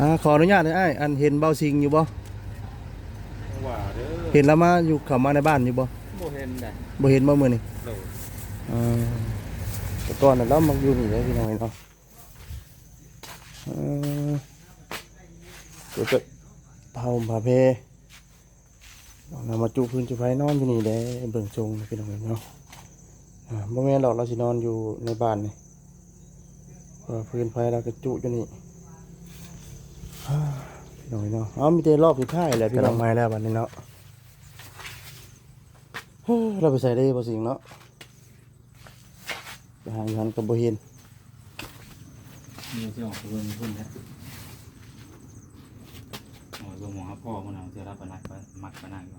อ่าขออนุญาตหน่อยอ้ายอันเห็นเบาสิงอยู่บ่ว่าเด้อเห็นแล้วมาอยู่เข้ามาในบ้านอยู่บ่บ่เห็นได้บ่เห็นบ่มื้อนี้โดดอ่าแต่ก่อนน่ะเรามาอยู่นี่เลยพี่น้องเนาะเออเดี๋ยวจะเผาผาเพเอามาจุพื้นจุไฟนอนอยู่นี่เด้เบิ่งทรงนะพี่น้องเนาะอ่าบ่แม่นหรอกเราสินอนอยู่ในบ้านนี่เพราะว่าพื้นไฟเราก็จุอยู่นี่ อ่าพี่น้องเนาะเอามีแต่รอบสุดท้ายแหละพี่น้องไม้แล้วบัดนี้เนาะเฮ้อเราไปใส่ได้บ่สิงเนาะไปหาอยู่หันกับบ่เห็นมีที่ออกเบิ่งพุ่นแท้โอ้ยบ่หมอหาพ่อมันเอาเสื้อรับปนักไปมักปนักอยู่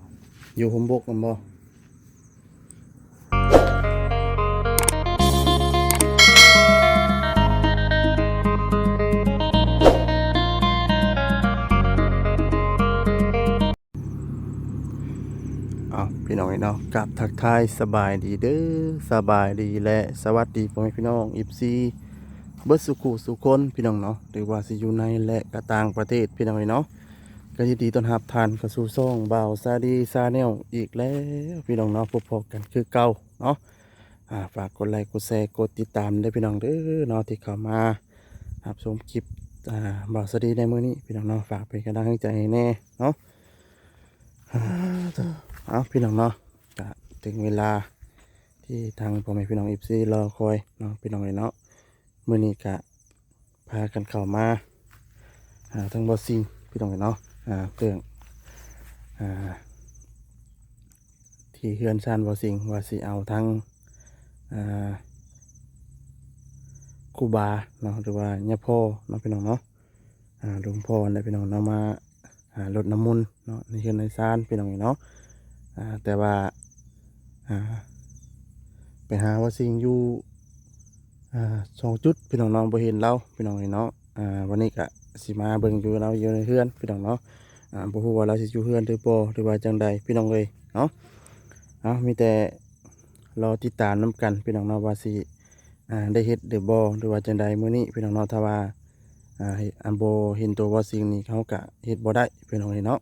อยู่ผมบกมันบ่ พี่น้องเนาะกับทักทายสบายดีเด้อสบายดีและสวัสดีพ่อแม่พี่น้องอิฟซีเบิดสุขุสุคนพี่น้องเนาะหรือว่าสิอยู่ในและกระต่างประเทศพี่น้องเนาะก็ยินดีต้อนรับทานเข้าสู่ซ่องบ่าวซาดีซาแนลอีกแล้วพี่น้องเนาะพบพอกันคือเก่าเนาะฝากกดไลค์กดแชร์กดติดตามได้พี่น้องเด้อเนาะที่เข้ามารับชมคลิปบ่าวซาดีในมื้อนี้พี่น้องเนาะฝากเป็นกำลังใจแน่เนาะ เอาพี่น้องเนาะถึงเวลาที่ทางพ่อแม่พี่น้องอีซีรอคอยเนาะพี่น้องเลยเนาะมื้อนี้ก็พากันเข้ามาหาทั้งบอสซิงพี่น้องเลยเนาะอ่าเรื่องอ่าที่เฮือนซานวาสิงว่าสิเอาทั้งอ่าคูบาเนาะหรือว่าญาพ่อเนาะพี่น้องเนาะอ่าหลวงพ่อเนี่ยพี่น้องเนาะมาอ่ารดน้ำมนเนาะในเฮือนในซานพี่น้องเนาะ แต่ว่าไปหาวาสิงอยู่สองจุดพี่น้องเนาะบ่เห็นเราพี่น้องเนาะอ่าวันนี้ก็สิมาเบิ่งอยู่เราอยู่ในเฮือนพี่น้องเนาะบ่ฮู้ว่าเราสิอยู่เฮือนหรือบ่หรือว่าจังใดพี่น้องเอ้ยเนาะเอามีแต่รอติดตามนํกันพี่น้องเนาะว่าสิได้เฮ็ดหรือบ่หรือว่าจังใดมื้อนี้พี่น้องเนาะถ้าว่าอันบ่เห็นตัวว่าสิ่งนี้เขาก็เฮ็ดบ่ได้พี่น้องเอ้ยเนาะ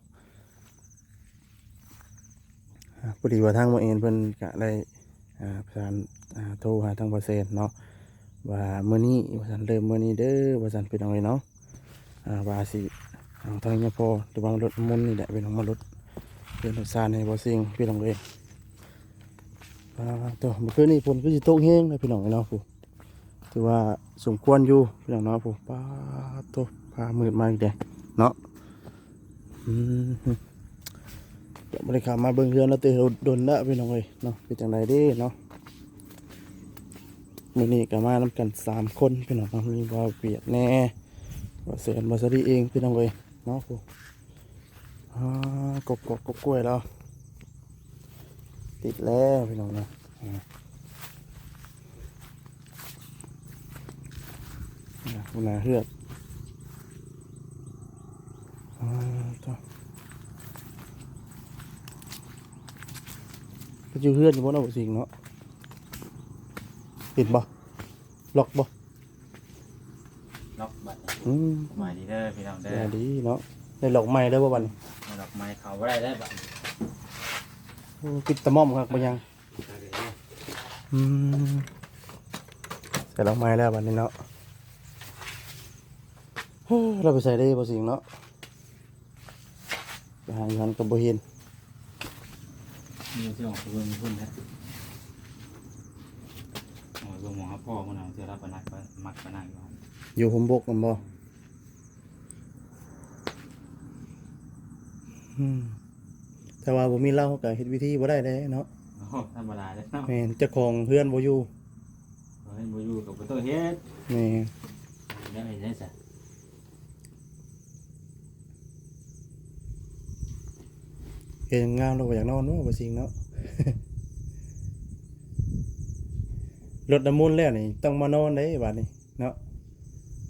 อ่า พอดีว่าทางบ่เอ็นเพิ่นก็ได้ประสานโทรหาทางบ่เซนเนาะว่าเมื้อนี้ว่าซั่นเริ่มเมื้อนี้เด้อว่าซั่นพี่น้องเอ้ยเนาะว่าสิทางนี้พอหรือว่ารถน้ำมนนี่แหละเป็นของมารถเป็นรถซานในบอซิงพี่น้องเลยตัวเมื่อคืนนี้ฝนก็จะตกแห้งนะพี่น้องเนาะผู้ถือว่าสมควรอยู่พี่น้องเนาะผู้ป้าตัวพามืดมาอีกเด้เนาะอืม เดี๋ยวบริการมาเบิ่งเรือนแล้วเตะโดนละพี่น้องเลยเนาะเป็นจังไดเด้เนาะมือนี้ก็มานํกันสามคนพี่น้องเนาะมีบ่าเปียดแน่ว่าเสียนมาซะดีเองพี่น้องเลยเนาะครูอ่ากบกบกบกล้วยแล้วติดแล้วพี่น้องนะคุณนาเฮือกอ่า อก็อยู่เฮือนอยู่บนเอาสิ่งเนาะปิดบ่ล็อกบ่ล็อกบัตรอืมสบายดีเด้อพี่น้องเด้สอวัสดีเนาะได้หลอกใหม่ได้ป่ะวันนี้เอาดอกไม้เขาบ่ได้ได้บัตรโอ้ปิดตะม่อมครับบ่ยังอืมใส่หลอกใหม่แล้ววันนี้เนาะเฮ้อเราไปใส่ได้บ่สิงเนาะไปหาอยู่หันกับบ่เห็น มีที่ออกเบิ่งพุ่นแท้โอ้ยบ่หมอหาพ่อมันเอาเสื้อรับปนักไปมักปนักอยู่อยู่ผมบกมันบ่อืมแต่ว่าบ่มีเหล้าก็เฮ็ดวิธีบ่ได้เลยเนาะโอ้ธรรมดาเลยเนาะแม่นเจ้าของเฮือนบ่อยู่เฮ้ยบ่อยู่กับบ่ต้องเฮ็ดแม่นได้เฮ็ดได้ซะ เฮ็ดงามเราบ่อยากนอนเนาะบ่สิงเนาะรถน้ำมูลแล้วนี่ต้องมานอนได้บัดนี้เนาะ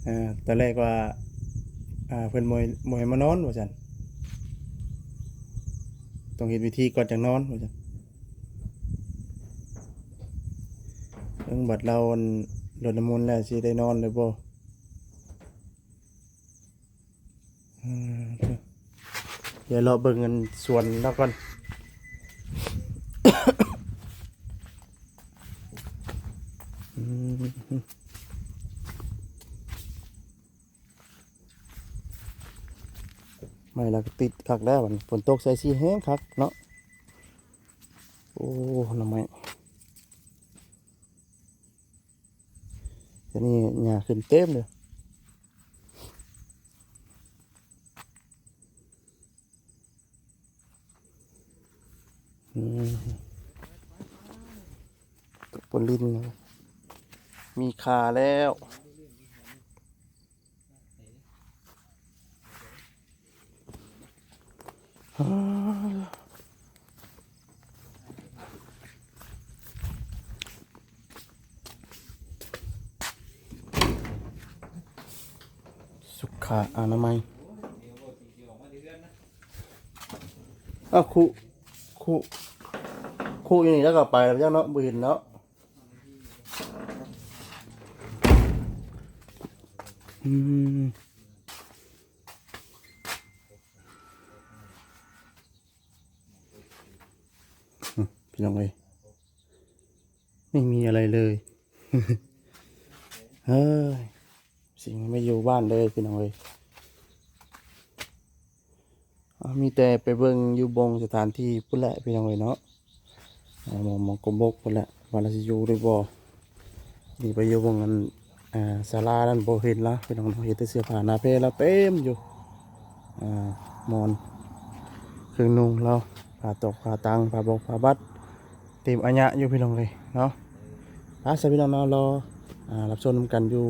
อ่าตอนแรกว่าอ่าเพิ่นบ่ให้บ่ให้มานอนว่าซั่นต้องเฮ็ดวิธีก่อนจังนอนว่าซั่นเรื่องบัดเราอันรถน้ำมูลแล้วสิได้นอนหรือบ่ เดี๋ยวเราเบิ่งเงินส่วนแล้วก่อนไม่ละติดคักแล้วบันฝนตกใส่สีแห้งคักเนาะโอ้ทำไมทีนี้หญ้าขึ้นเต็มเลย ตกบนลิ้นเลยมีขาแล้ว สุขาอนามัยอ้าวครูครู ครูอยู่นี่แล้วก็ไปแล้วจ้าเนาะบ่เห็นเนาะอืมอืมพี่น้องเอ้ยไม่มีอะไรเลยเฮ้ยสิ่งมันไม่อยู่บ้านเลยพี่น้องเอ้ยอ่ามีแต่ไปเบิ่งอยู่บงสถานที่พุ่นแหละพี่น้องเอ้ยเนาะอ่า มองมองกบกพุ่นแหละวันละสิอยู่ด้วยบ่ดีไปอยู่บงกันอ่าศาลานั่นบ่เห็นละพี่น้องเนาะเห็นแต่เสื้อผ้าหน้าเพลแล้วเต็มอยู่อ่ามอนเครื่องนุ่งเราผ้าตกผ้าตังผ้าบกผ้าบัดเต็มอัญญะอยู่พี่น้องเลยเนาะพาสพี่น้องเนาะรออ่ารับชมนำกันอยู่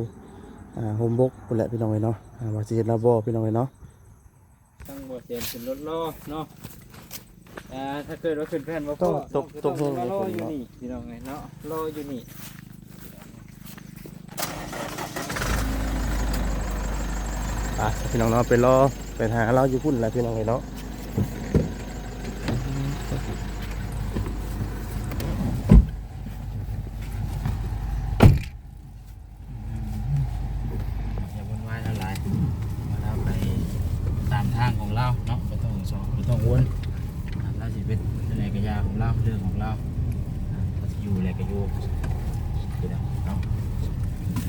อ่าโฮมบกพุ่นละพี่น้องเลยเนาะอ่าว่าสิเฮ็ดลาบ่พี่น้องเลยเนาะตั้งบทเรียนขึ้นรถล้อเนาะ อ่าถ้าเกิดว่าขึ้นแผ่นว่าต้องพ่อตกตกลงรในอฝนอยู่เนาะนี่พี่น้องไงเนาะรออยู่นี่อะพี่น้องเนาะไปรอไปหาเราอยู่พุ่นแหละพี่น้องเลยเนาะ อย่าวนวายเท่าไหร่มาเราไปตามทางของเราเนาะไม่ต้องสองไม่ต้องวนอ่าเราสิเป็นอะไรกระยาของเราเรื่องของเราอ่าเราจะอยู่อะไรก็อยู่พี่น้องเนาะ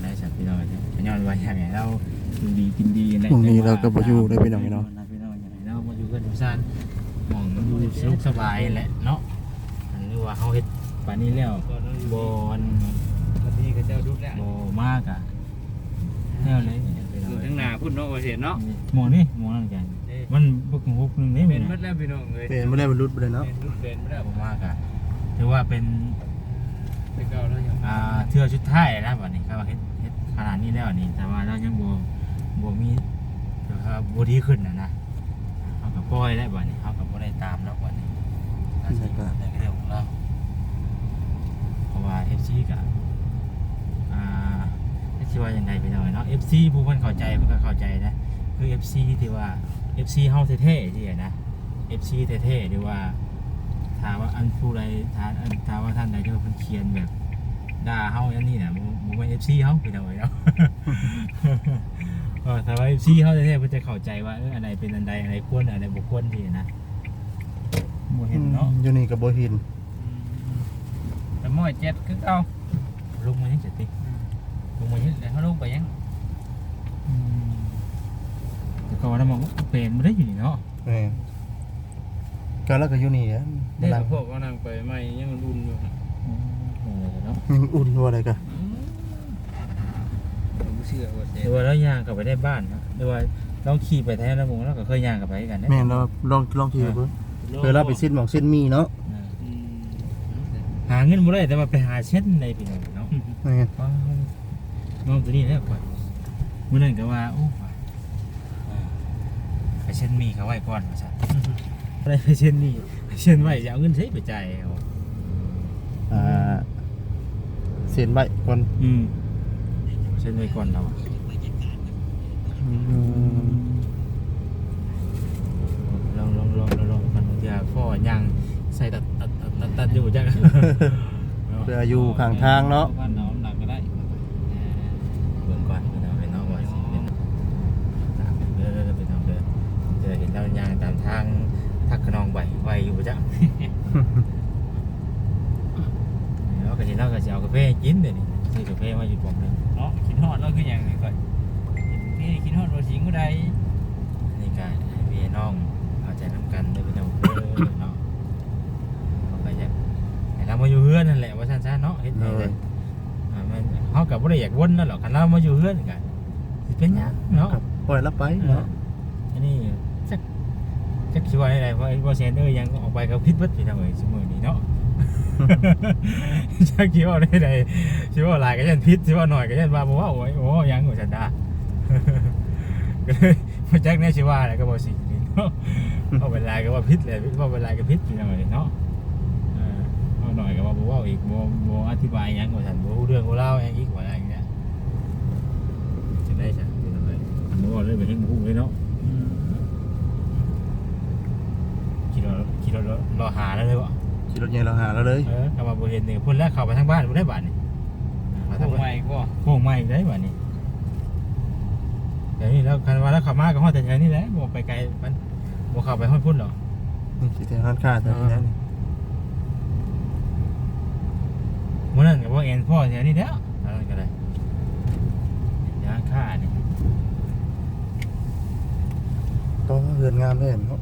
ได้สักพี่น้องเนี่ยย้อนไว้อย่างไรเราดูดีกินดีอะไร พรุ่งนี้เราก็บ่อยู่เลยพี่น้องเนาะ พี่น้องอย่างไรเรามาอยู่กันทุกท่านมองดู สนุกสบายแหละเนาะอันนี้ว่าเขาเฮ็ดป่านนี้แล้วบอนพอดีก็เจ้าดุแล้วบมากอะแนวเลยพี่น้องอยู่เอ้ยทั้งหน้าพุ่นเนาะว่าเห็นเนาะหมองนี่หมองนั่นกันมันบกฮุกนึงนี่เป็เป็นนหมัดแล้วพี่น้องเลยเป็นบ่ได้บรรลุไปเลยเนาะเป็นรุ่นเป็นไม่ได้ผมมากอะถือว่าเป็นเป็นเก่าแล้วยังอ่าเทือชุดท้ายนะบัดนี้ครับว่าเฮ็ดเฮ็ดขนาดนี้แล้วนี่แต่ว่าเรายังบ่บ่มีแบบบ่ดีขึ้นน่ะนะเฮาก็ปล่อยแล้วบัดนี้เฮาก็บ่ได้ตามแล้วบัด น่าจะอยู่ในเรื่องของเราเพราะว่า FC ก็อ่าสิว่าจังไดพี่น้องเนาะ FC ผู้เพิ่นเข้าใจเพิ่นก็เข้าใจนะ คือ FC ที่ว่า FC เฮาเท่ๆที่นะ FC เท่ๆหรือว่าถามว่าอันผู้ใดถามอันถามว่าท่านใดที่ว่าเพิ่นเขียนแบบด่าเฮาอย่างนี้น่ะบ่บ่แม่น FC เฮาพี่น้อยเนาะเออแต่ว่า FC เฮาแท้ๆเพิ่นจะเข้าใจว่าเอออันใดเป็นอันใดอันใดควรอันใดบ่ควรที่นะ บ่เห็นเนาะอยู่นี่ก็บ่เห็นแต่ม้อยเจ็ดคือเก่าลงมายังจะติลงมายังเดี๋ยวเขาลงไปยังอืมแต่ก็ว่าน้ำมันก็เป็นบ่ได้อยู่นี่เนาะแม่นก็แล้วก็อยู่นี่อะเด็กหลังพวกก็นั่งไปไม่ยังรุ่นอยู่นะอืมเออเนาะยังอุ่นอยู่อะไรกันผมบ่เชื่อว่าเจ็หรือว่าเราย่างกลับไปได้บ้านนะหรือว่าเราขี่ไปแท้แล้วมึงเราก็เคยย่างกลับไปกันได้แม่นเราลองลองทีเบิ่ง เคยเราไปสิ้นหมองสิ้นมีเนาะอืมหาเงินบ่ได้แต่ว่าไปหาเช็ดในพี่น้องเนาะแม่นว้าวน้องตัวนี้แล้วก่อนมื้อนั้นก็ว่าโอ้ว่าอ่าไปเช็ดมีเขาไว้ก่อนว่าซั่นอะไรไปเช็ดมีไปเช็ดไว้จะเอาเงินใช้ไปจ่ายเอาอ่าเส้นใบก่อนอืมเช็ดไว้ก่อนเราอะอืม ลองลองลองลองลองกันบางทีอะ พ่อย่างใส่ตัดตัดตัดตัดตัดอยู่จังเพื่ออยู่ข้างทางเนาะ บ้านเราหนักก็ได้เบิ่งก่อนพี่น้องเป็นน้องว่าสิเป็นตามเด้อเด้อพี่น้องเด้อเจอเห็นเราย่างตามททางทักขนองใบไวอยู่จ้ะแล้วก็สิเราก็สิเอากาแฟให้กินเดี๋ยวนี้ซื้อกาแฟมาอยู่ผมหนึงเนาะคิดฮอดเราคืออย่างนี้ก่อนพี่คิดฮอดว่าสิงก็ได้นี่ก็ให้พี่น้อง เอาใจนำกันได้อพี่น้องเด้อเนาะเขาก็อยากให้เรามาอยู่เฮือนนั่นแหละว่าซั่นๆเนาะเฮ็ดเลให้เลยยอ่ามันเฮาก็บ่ได้อยากวนนั่นหรอกคันเรามาอยู่เฮือนกันสิเป็นหยังเนาะกับปล่อยละไปเนาะอันนี้จักจักสิว่าอะไรเพราะไอ้บ่เซนเอ้ยยังออกไปก็ผิดเบิดพี่น้องเอ้ยซุมื้อนี้เนาะ จักสิว่าได้ใดสิว่าหลายก็ยันผิดสิว่าน้อยก็ยันว่าบ่ว่าโอ้ยโอ้ยังว่าซั่นดาก็เลย บ่จักแน่สิว่าอะไรก็บ่สิเนาะเอาเวลาก็ว่าผิดเลยว่าเวลาก็ผิดพี่น้องเอ้ยเนาะเออเอาหน่อยก็ว่าบ่เว้าอีกบ่บ่อธิบายหยังว่าซั่นบ่รู้เรื่องบ่เล่าวหยังอีกว่าอะไรอย่างเงี้ยจะได้ซั่นพี่น้องเอ้ยอันบ่ว่าเลยบ่เห็นบ่ฮู้เลยเนาะขี่รถขี่รถรอหาแล้วเลยวะขี่รถใหญ่เราหาแล้วเลยเออกลับมาบริเวณนี้พุ่นแล้วเข้าไปทางบ้านพุ่นได้บ้านนี่มาททางงบ้านใหม่ก็โค้งใหม่ได้บ้านนี่ เดี๋ยวนี้แล้วคันว่าแล้วเข้ามาก็ฮอดแต่ไงนี่แหละบ่ไปไกลมันบ่เข้าไปฮอดพุ่นหรอกนี่สิแทนร้านค้าแถวนี้นะนี่มื้อนั้นก็บ่เอ็นพ่อแถวนี้แล้วทางนั้นก็ได้ยาค่านี่ก็เฮือนงามแม่นเนาะ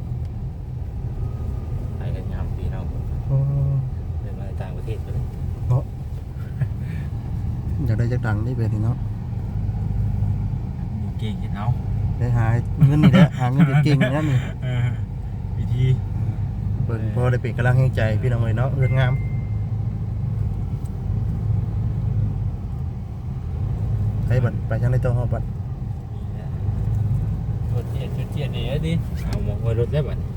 ไปกันยามพี่น้องโอ้เดินมาต่างประเทศไปเลยอยากได้จักดังได้แบบนี้เนาะมี เก่งเฮ็ดเอาได้หาเงินนี่แหละหาเงินเก่งๆนั่นนี่เออวิธีเบิ่งพอได้เป็นกำลังให้ใจพี่น้องเอ้ยเนาะเฮือนงามให้บัดไปทางในตัวเฮาบัดนี่แหละจุดเจียดจุดเจียดนี่เอ้ยดิเอาหมกไว้รถได้บัดนี้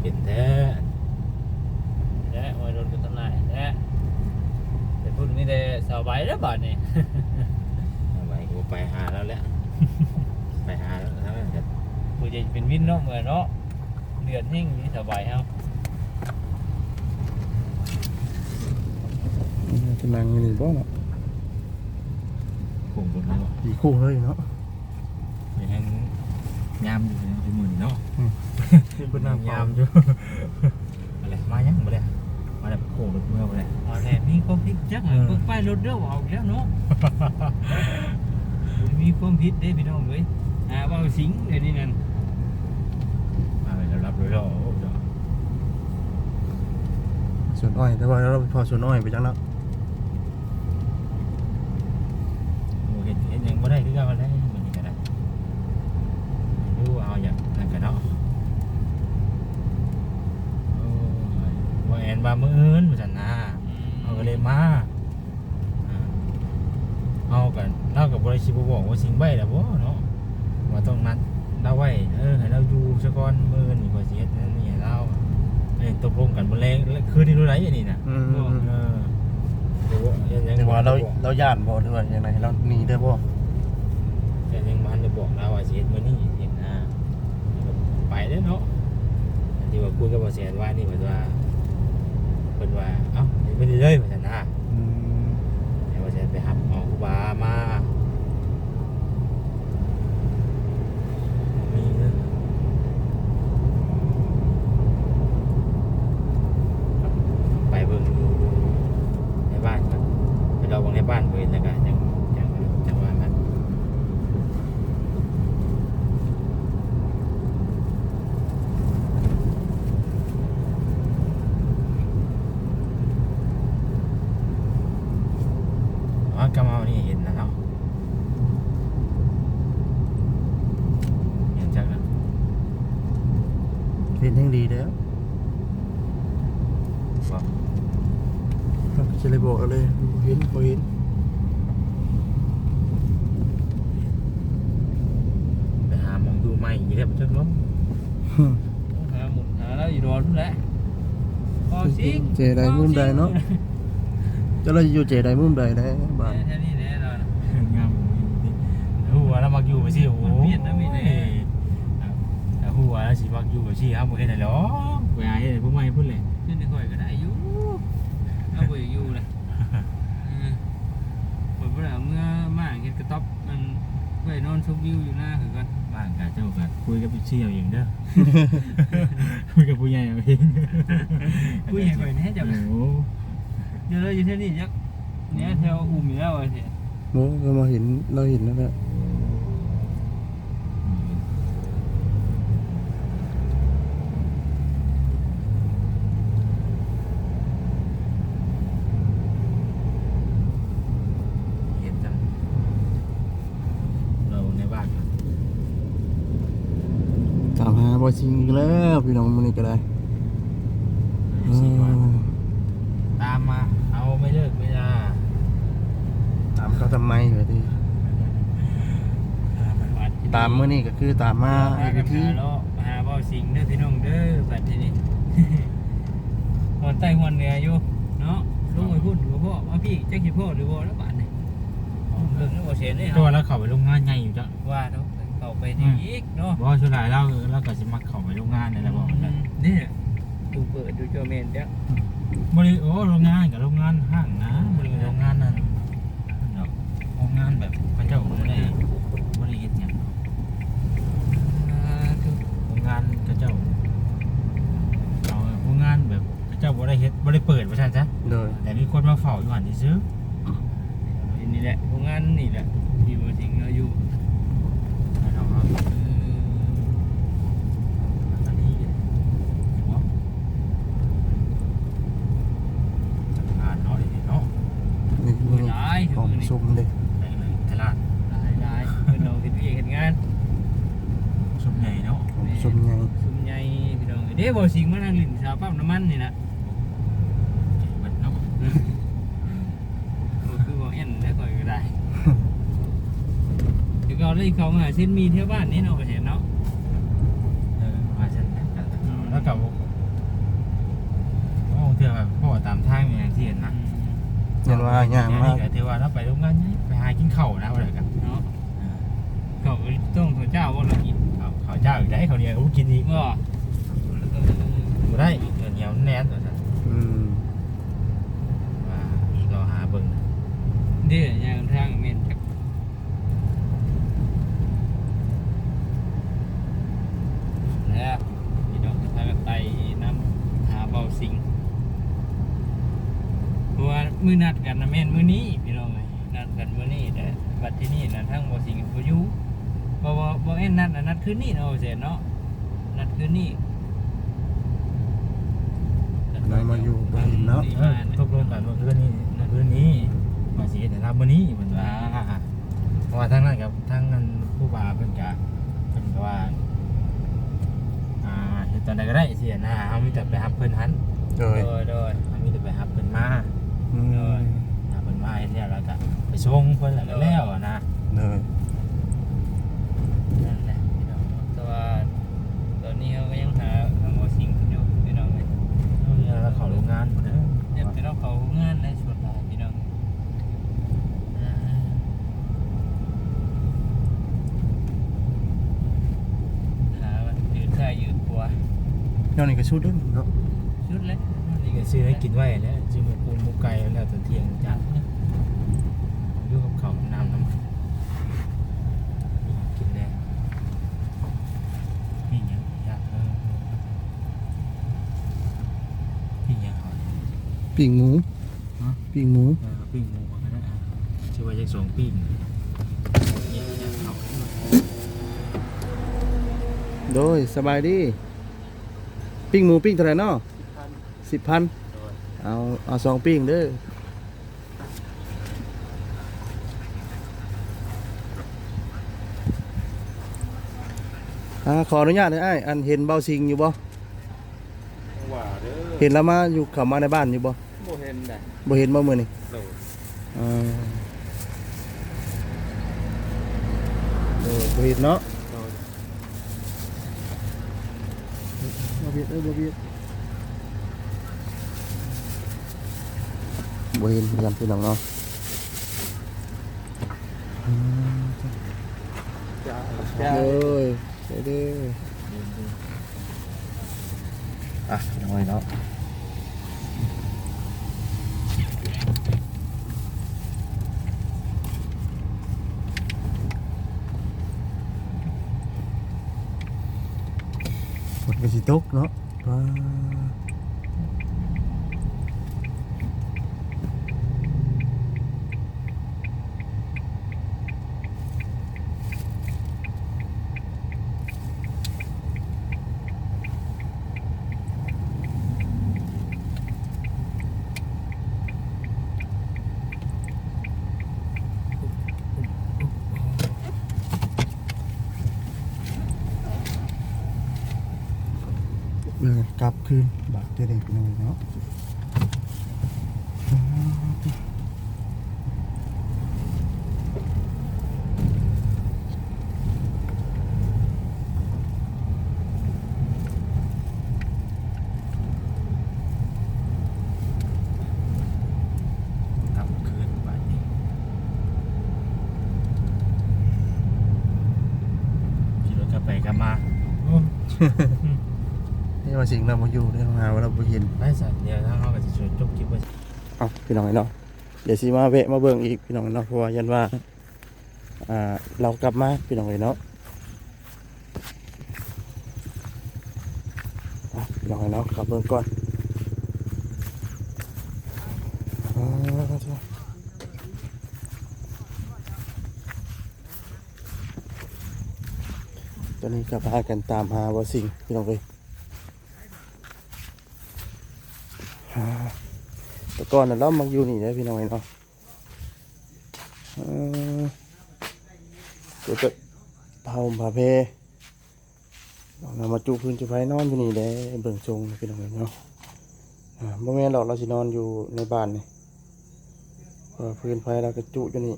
เป็นแท้ และไว้รถกันทำลายและ แต่พูดนี่ได้สบายแล้วบาดนี่เอาไปกูไปหาแล้วแหละ ไปหาแล้วทั้งนั้นก็ผู้จะเป็นวินเนาะเหมือนเนาะเดือดยิ่งนี่สบายเฮาจะนั่งอยู่นี่บ่เนาะคงบนแล้วดีคู่เลยเนาะยังยามอยู่ในที่มือนี่เนาะเพิ่นน้ำยามอยู่อะไรมายังบ่ได้ มาได้โค้งรถเมื่อบ่ได้เอาแน่มีความผิดจักเหมือนเบิ่งป้ายรถเด้อว่าเอาอีกแล้วเนาะมีความผิดเด้พี่น้องเว้ยอ่าว่าเอาสิงเดี๋ยวนี้นั่นมาไปแล้วรับรถแล้วโอ้เจ้าสวนอ้อยแต่ว่าเราพอสวนอ้อยไปจังแล้ว โอ้เห็นเห็นยังบ่ได้คือกันบ่ได้มื้อนี้ก็ได้ดูเอาอย่างนั้นก็เนาะโอ้ยว่าแอนมามื้ออื่นว่าซั่นนะ เอาก็เลยมาอ่าเอากันเล่ากับบริษัทบอกว่าสิงใบแล้วบ่เนาะว่าต้องนัดเราไว้เออให้เราอยู่ซะก่อนมื้อนี้ก็สิเฮ็ดนั่นนี่ให้เราเอ้ยตกลงกันบ่แรงแล้วคืนนี้รู้ไร อันนี้น่ะอืมเออบ่ว่ายังยังแต่ว่าเราบ่เราย่านบ่ด้วยยังไงเราหนีได้บ่แต่ยังบ่ทันได้บอกเราว่าสิเฮ็ดมื้อนี้เฮ็ดนะไปเด้อเนาะอันที่ว่าคุยกับบ่แสนว่านี่ว่าว่าเพิ่นว่าเอ้าเฮ็ดมื้อนี้เลยว่าซั่นนะอืมเดี๋ยวว่าจะไปหับเอาครูบามามีเด้อไปเบิ่งดูในบ้านก่อนไปรอเบิ่งในบ้านเพิ่นแล้วก็ยังยังจังว่ากันอ๋อกำเอานี่เห็นนะเนาะเห็นจังนะ เห็นยังดีแล้วบอกจะเลยบอกเอาเลยเห็นบ่เห็นไปหาหมองดูใหม่อีกแล้วมันจักเนาะหาหมุนหาแล้วอยู่โดนนั่นแหละเอาสิงเจใดมุมใดเนาะจะเราอยู่เจใดมุมใดได้บ้านแค่นี้แน่นอนงามหัวแล้วมักอยู่ไปสิโอ้มันเปลี่ยนนะมีแน่แต่หั วแล้วสิมักอยู่ไปสิครับบ่เฮ็ดได้หรอกไปหาเฮ็ดให้ผู้ใหม่พุ่นเลยขึ้นในข่อยก็ได้อยู่เอาไปอยู่เลยเออข่อยบ่ได้เอาเมื่อมาเฮ็ดกระต๊อบมันไปนอนชมวิวอยู่หน้าคือกันบ้านกับเจ้ากับคุยกับพี่เชี่ยวเองเด้อ คุยกับผู้ใหญ่เอาเองคุยให้ก่อนให้จับโอ้โหเดี๋ยวเราอยู่ที่นี่จักเนี่ยแถวอุ้มอยู่แล้วไอ้เสียโอ้เรามาเห็นเราเห็นแล้วแหละ เห็นจังเราในบ้านครับ ตามหาบอยซิงอีกแล้วพี่น้องมันนี่ก็ได้เอสิว่าอตามมา เอาไม่เลิกไม่ลาตามเขาทำไมเหรอที่ตามมื่อนี่ก็คือตามมามาไอ้กัที่หาเลาะหาบ่อสิงเด้อพี่น้องเด้อบัดที่นี่หอนใต้หอนเหนืออยู่เนาะลงไปพูดหรือพ่อว่าพี่จักสิพ่อหรือบ่แล้วบาดนี่เบิ่งแล้วบ่เสียเลยตัวเฮาแล้วเขาไปโรงงานใหญ่อยู่จ้ะว่าเนาะ เข้าไปนี่อีกเนาะบอกว่าช่วงหลายเราเราก็จะมาเข้าไปโรงงานนี่แหละบอกเลยนี่ดูเปิดดูเจอเมนเด้อบริโอ้โรงงานกับโรงงานห้างนะบริโรงงานนั่นดอกโรงงานแบบพระเจ้าไม่ได้บริเฮ็ดหยังอ่าดูโรงงานพระเจ้าเอาโรงงานแบบพระเจ้าบริเฮ็ดบริเปิดประชันจ้ะโดยแต่มีคนมาเฝ้าอยู่หันที่ซื้อนี่แหละโรงงานนี่แหละที่บ่สิงเราอยู่ ให้เราเอาอันนี้หัวจัดงานเนาะนี่เนาะ นี่ ดู นี่ หลาย ของ คือนี่ ซุ่ มเด้ไปเลยตลาดหลายหลายเพิ่นเอาเฮ็ดเวียกเฮ็ดงานชุมใหญ่เนาะของซุ่มไงซุมใหญ่พี่น้องเด้บ่สิงมานั่งลิ้นชาปั๊มน้ำมันนี่นะเบิดเนาะบ่คือบ่แอนได้ก่อยก็ได้เดี๋ยวก็เลยเขามาเส้นมีเที่ยวบ้านนี่เนาะบ่เห็นเนาะเออมาเช่นกันแล้วกับโอ้เถื่อแบบพ่อตามทางอย่างที่เห็นนะยันว่าอย่างมากก็ถือ ว่าเราไปโรงงานนี้ไปหากินข้าวนะอะไรกันเนาะเขาก็ต้องเขาเจ้าว่าเรากินข้าวข้าวเจ้าอีกได้ข้าวเหนียวก็กินอีกบ่บ่ได้เดี๋ยวเหนียวแน่นตัวนั้นอืมว่าเราหาเบิ่งเด้อย่างทางเมนจักแล้วพี่น้องพากันไปนำหาเบาสิงเพราะว่ามื้อนัดกันนะแม่นมื้อนี้พี่ น้องเอ้ยนัดกันมื้อนี้แต่บัดที่นี่นะทั้งเบาสิงบ่อยู่บ่บ่บ่แม่นนัดนะนัดคืนนี้เนาะเสียเนาะนัดคืนนี้เรามาอยู่บนหินเนาะเออตกลงกันว่าคืนนี้นะคืนนี้มาสิแต่ทำมื้อนี้เพิ่นว่าเพราะว่าทางนั้นกับทางนั้นผู้บ่าวเพิ่นก็เพิ่นก็ว่าอ่าเฮ็ดตอนใดก็ได้สินะเฮามีแต่ไปรับเพิ่นหันโดยโดยโดยเฮามีแต่ไปรับเพิ่นมาอืมถ้าเพิ่นมาเฮ็ดแล้วแล้วก็ไปส่งเพิ่นแล้วก็แล้วอะนะโดยนั่นแหละพี่น้องแต่ว่าตอนนี้เขาก็ยังหาทางว่าสิ่งอยู่พี่น้องเลยเอาเดี๋ยวเราเข้าโรงงานพุ่นเด้ออยากไปเราเขางานในส่วนหลายพี่น้องอ่าหาว่ายืดซ้ายยืดขวาเจ้านี่ก็ชุดเด้วยเนาะ ชุดเลย นี่ก็ซื้อให้กินไว้แล้วจิหมูปูหมูไก่แล้วตอนเที่ยงจัดเนี่ยอยู่กับข้าวน้ำน้ำกินแน่พี่ยังอยากเออพี่ยังเอาเนี่ย ปิ้งหมูฮะ ปิ้งหมูเออปิ้งหมูก็ได้อะชื่อว่าจะสองปิ้งเนี่ยเนี่ยเอาโดยสบายดี ปิ้งหมูปิ้งเท่าไหร่เนาะสิบพันเอาเอาสองปิ้งเด้ออ่าขออนุญาตหน่อยไอ้ายอันเห็นเบาซิงอยู่บ่ว่าเด้อเห็นแล้วมาอยู่เข้ามาในบ้านอยู่บ่โบ เห็นได้บ่เห็นบ่มื้อนี้โดยอ่าเออบ่เห็นเนาะบ่เบียดเอ้ยบ่เบียดบ่เห็นพยายามพี่น้องเนาะอืมจ้าเอ้ยไปเด้ออะน้อยเนาะ ตกเนาะว้า เออกลับ คืนบาดเจ็บไปหน่อยเนาะทำคืนบัดนี้ขี่รถกลับไปกลับมา่ว่าสิ่งเรามาอยู่ได้มาว่าเราบ่เห็นไม่สัตว์เดียวถ้าเขาก็จะช่วยจบคลิปไว้เอาพี่น้องเนาะเดี๋ยวสิมาแวะมาเบิ่งอีกพี่น้องเนาะเพราะว่ายันว่าอ่าเรากลับมาพี่น้องเนาะพี่น้องเนาะกลับเบิ่งก่อนตอนนี้ก็พากันตามหาว่าสิ่งพี่น้องเอ้ยอ่า แต่ก่อนน่ะเรามักอยู่นี่ได้พี่น้องเนาะเออตัวจะเผาผาเพเรามาจูพื้นจูไฟนอนอยู่นี่ได้เบิ่งทรงพี่น้องเนาะอ่าบ่แม่นหรอกเราสินอนอยู่ในบ้านนี่เพราะว่าพื้นไฟเราก็จุอยู่นี่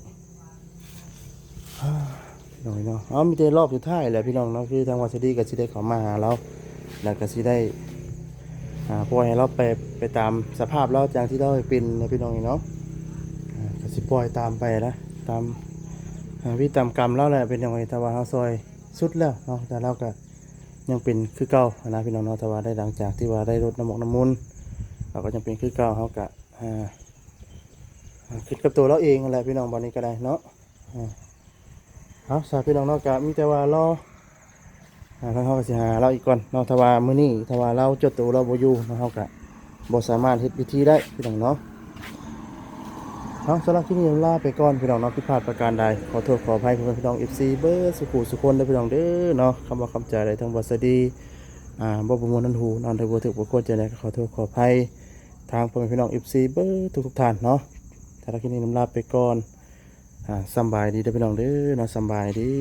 พี่น้องเนาะ เอามีแต่รอบสุดท้ายแหละพี่น้องเนาะคือทางวัดสดีก็สิได้เข้ามาหาเรา แล้วก็สิได้ ปล่อยให้เราไปไปตามสภาพเราอย่างที่เราเป็นนะพี่น้องเนาะอ่าก็สิปล่อยตามไปนะตามอ่าวิตามกรรมเราแหละเป็นอย่างไรแต่ว่าเราซอยสุดแล้วเนาะแต่เราก็ยังเป็นคือเก่านะพี่น้องเนาะแต่ว่าได้หลังจากที่ว่าได้รดน้ำมกน้ำมุนต์เราก็ยังเป็นคือเก่าเขากะอ่าคิดกับตัวเราเองนั่นแหละพี่น้องวันนี้ก็ได้เนาะอ่าเอาสาพี่น้องเนาะกะมีแต่ว่ารออ่า ทางเขาก็สิหาเราอีกก่อนเนาะถ้าว่ามื้อนี้ถ้าว่าเราจดตัวเราบ่อยู่เนาะเขาก็บ่สามารถเฮ็ดพิธีได้พี่น้องเนาะเอาสำหรับที่นี้ลาไปก่อนพี่น้องเนาะผิดพลาดประการใดขอโทษขออภัยพี่น้อง FC เบอร์สุขุสุคนเด้อพี่น้องเด้อเนาะคำว่าคำจาใดทั้งบ่สดีอ่าบ่ประมวลนันหูนอนได้บ่ถึกบ่ควรใจใดก็ขอโทษขออภัยทางพ่อแม่พี่น้อง FC เบอร์ทุกๆท่านเนาะสำหรับที่นี้ลาไปก่อนอ่าสบายดีเด้อพี่น้องเด้อเนาะสบายดี